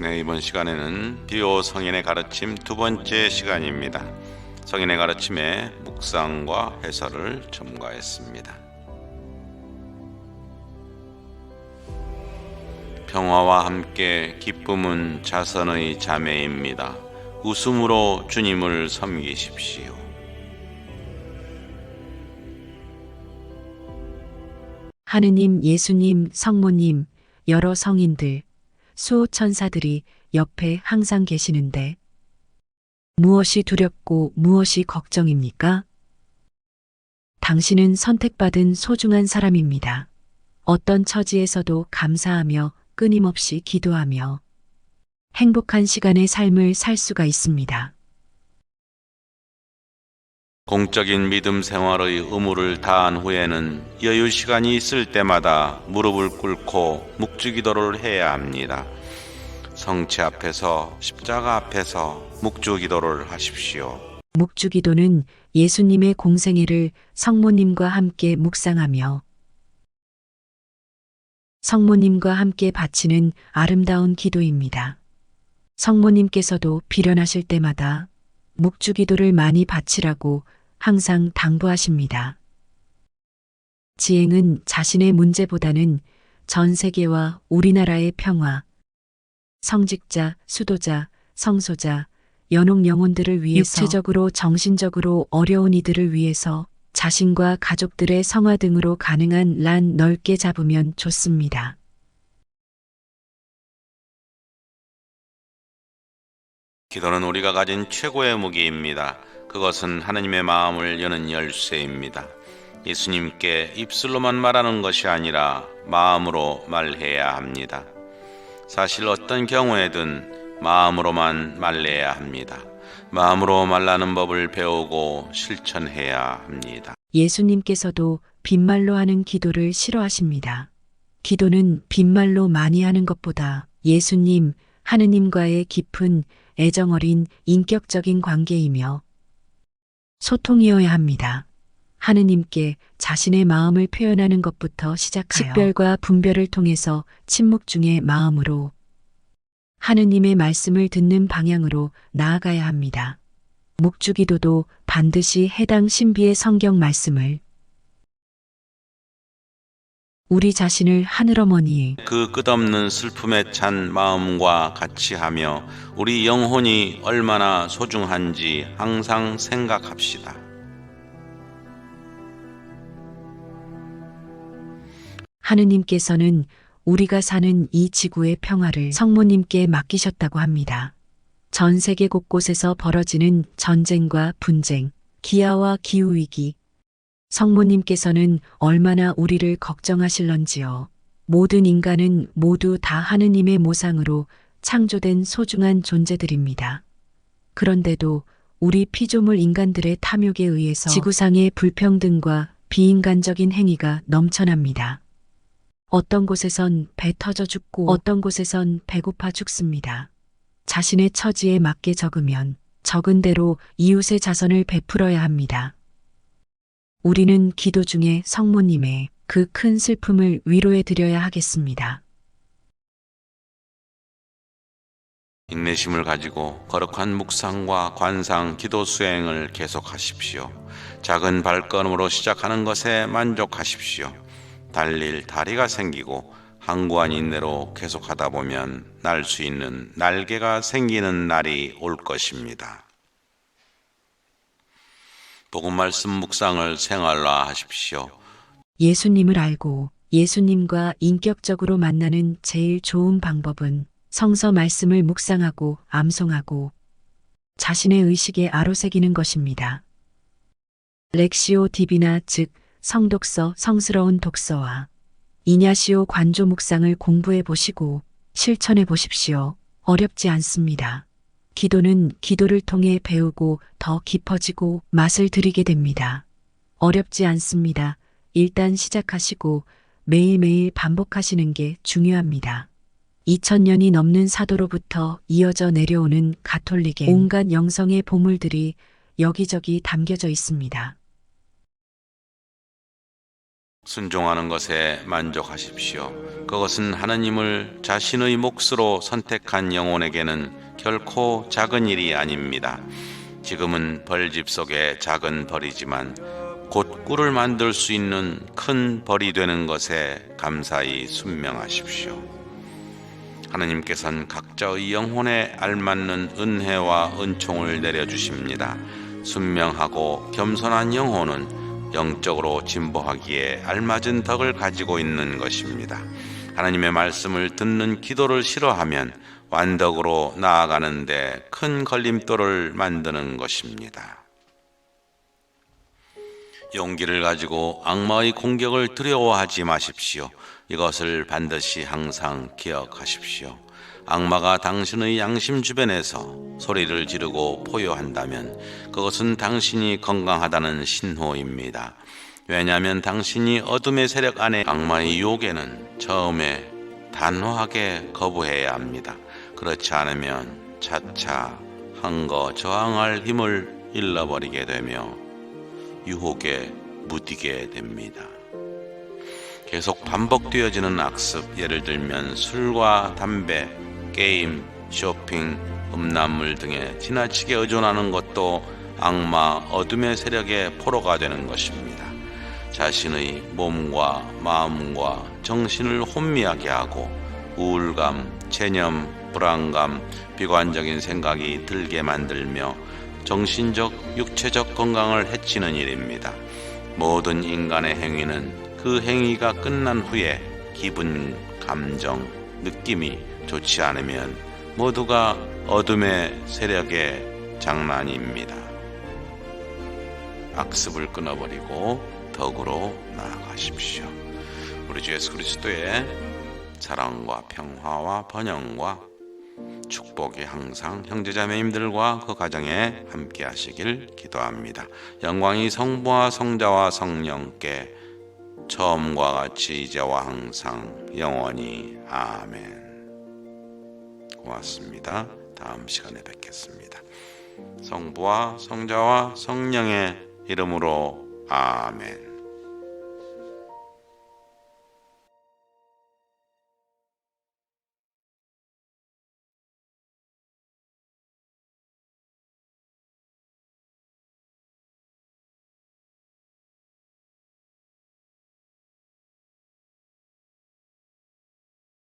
네, 이번 시간에는 디오 성인의 가르침 두 번째 시간입니다. 성인의 가르침의 묵상과 해설을 첨가했습니다. 평화와 함께 기쁨은 자선의 자매입니다. 웃음으로 주님을 섬기십시오. 하느님, 예수님, 성모님, 여러 성인들, 수호천사들이 옆에 항상 계시는데 무엇이 두렵고 무엇이 걱정입니까? 당신은 선택받은 소중한 사람입니다. 어떤 처지에서도 감사하며 끊임없이 기도하며 행복한 시간의 삶을 살 수가 있습니다. 공적인 믿음 생활의 의무를 다한 후에는 여유 시간이 있을 때마다 무릎을 꿇고 묵주기도를 해야 합니다. 성체 앞에서 십자가 앞에서 묵주기도를 하십시오. 묵주기도는 예수님의 공생애를 성모님과 함께 묵상하며 성모님과 함께 바치는 아름다운 기도입니다. 성모님께서도 비련하실 때마다 묵주기도를 많이 바치라고 항상 당부하십니다. 지행은 자신의 문제보다는 전 세계와 우리나라의 평화, 성직자, 수도자, 성소자, 연옥 영혼들을 위해서 육체적으로 정신적으로 어려운 이들을 위해서 자신과 가족들의 성화 등으로 가능한 란 넓게 잡으면 좋습니다. 기도는 우리가 가진 최고의 무기입니다. 그것은 하느님의 마음을 여는 열쇠입니다. 예수님께 입술로만 말하는 것이 아니라 마음으로 말해야 합니다. 사실 어떤 경우에든 마음으로만 말해야 합니다. 마음으로 말라는 법을 배우고 실천해야 합니다. 예수님께서도 빈말로 하는 기도를 싫어하십니다. 기도는 빈말로 많이 하는 것보다 예수님, 하느님과의 깊은 애정 어린 인격적인 관계이며 소통이어야 합니다. 하느님께 자신의 마음을 표현하는 것부터 시작하여 식별과 분별을 통해서 침묵 중의 마음으로 하느님의 말씀을 듣는 방향으로 나아가야 합니다. 묵주기도도 반드시 해당 신비의 성경 말씀을 우리 자신을 하늘어머니의 그 끝없는 슬픔에 찬 마음과 같이 하며 우리 영혼이 얼마나 소중한지 항상 생각합시다. 하느님께서는 우리가 사는 이 지구의 평화를 성모님께 맡기셨다고 합니다. 전 세계 곳곳에서 벌어지는 전쟁과 분쟁, 기아와 기후위기, 성모님께서는 얼마나 우리를 걱정하실런지요. 모든 인간은 모두 다 하느님의 모상으로 창조된 소중한 존재들입니다. 그런데도 우리 피조물 인간들의 탐욕에 의해서 지구상의 불평등과 비인간적인 행위가 넘쳐납니다. 어떤 곳에선 배 터져 죽고 어떤 곳에선 배고파 죽습니다. 자신의 처지에 맞게 적으면 적은 대로 이웃의 자선을 베풀어야 합니다. 우리는 기도 중에 성모님의 그 큰 슬픔을 위로해 드려야 하겠습니다. 인내심을 가지고 거룩한 묵상과 관상, 기도 수행을 계속하십시오. 작은 발걸음으로 시작하는 것에 만족하십시오. 달릴 다리가 생기고 항구한 인내로 계속하다 보면 날 수 있는 날개가 생기는 날이 올 것입니다. 복음 말씀 묵상을 생활화하십시오. 예수님을 알고 예수님과 인격적으로 만나는 제일 좋은 방법은 성서 말씀을 묵상하고 암송하고 자신의 의식에 아로새기는 것입니다. 렉시오 디비나 즉 성독서 성스러운 독서와 이냐시오 관조 묵상을 공부해 보시고 실천해 보십시오. 어렵지 않습니다. 기도는 기도를 통해 배우고 더 깊어지고 맛을 들이게 됩니다. 어렵지 않습니다. 일단 시작하시고 매일매일 반복하시는 게 중요합니다. 2000년이 넘는 사도로부터 이어져 내려오는 가톨릭의 온갖 영성의 보물들이 여기저기 담겨져 있습니다. 순종하는 것에 만족하십시오. 그것은 하나님을 자신의 몫으로 선택한 영혼에게는 결코 작은 일이 아닙니다. 지금은 벌집 속의 작은 벌이지만 곧 꿀을 만들 수 있는 큰 벌이 되는 것에 감사히 순명하십시오. 하나님께서는 각자의 영혼에 알맞는 은혜와 은총을 내려주십니다. 순명하고 겸손한 영혼은 영적으로 진보하기에 알맞은 덕을 가지고 있는 것입니다. 하나님의 말씀을 듣는 기도를 싫어하면 완덕으로 나아가는데 큰 걸림돌을 만드는 것입니다. 용기를 가지고 악마의 공격을 두려워하지 마십시오. 이것을 반드시 항상 기억하십시오. 악마가 당신의 양심 주변에서 소리를 지르고 포효한다면 그것은 당신이 건강하다는 신호입니다. 왜냐하면 당신이 어둠의 세력 안에 악마의 유혹에는 처음에 단호하게 거부해야 합니다. 그렇지 않으면 차차 한거 저항할 힘을 잃어버리게 되며 유혹에 무디게 됩니다. 계속 반복되어지는 악습, 예를 들면 술과 담배, 게임, 쇼핑, 음란물 등에 지나치게 의존하는 것도 악마 어둠의 세력의 포로가 되는 것입니다. 자신의 몸과 마음과 정신을 혼미하게 하고 우울감, 체념, 불안감, 비관적인 생각이 들게 만들며 정신적, 육체적 건강을 해치는 일입니다. 모든 인간의 행위는 그 행위가 끝난 후에 기분, 감정, 느낌이 좋지 않으면 모두가 어둠의 세력의 장난입니다. 악습을 끊어버리고 덕으로 나아가십시오. 우리 주 예수 그리스도의 사랑과 평화와 번영과 축복이 항상 형제자매님들과 그 가정에 함께 하시길 기도합니다. 영광이 성부와 성자와 성령께 처음과 같이 이제와 항상 영원히 아멘. 고맙습니다. 다음 시간에 뵙겠습니다. 성부와 성자와 성령의 이름으로 아멘.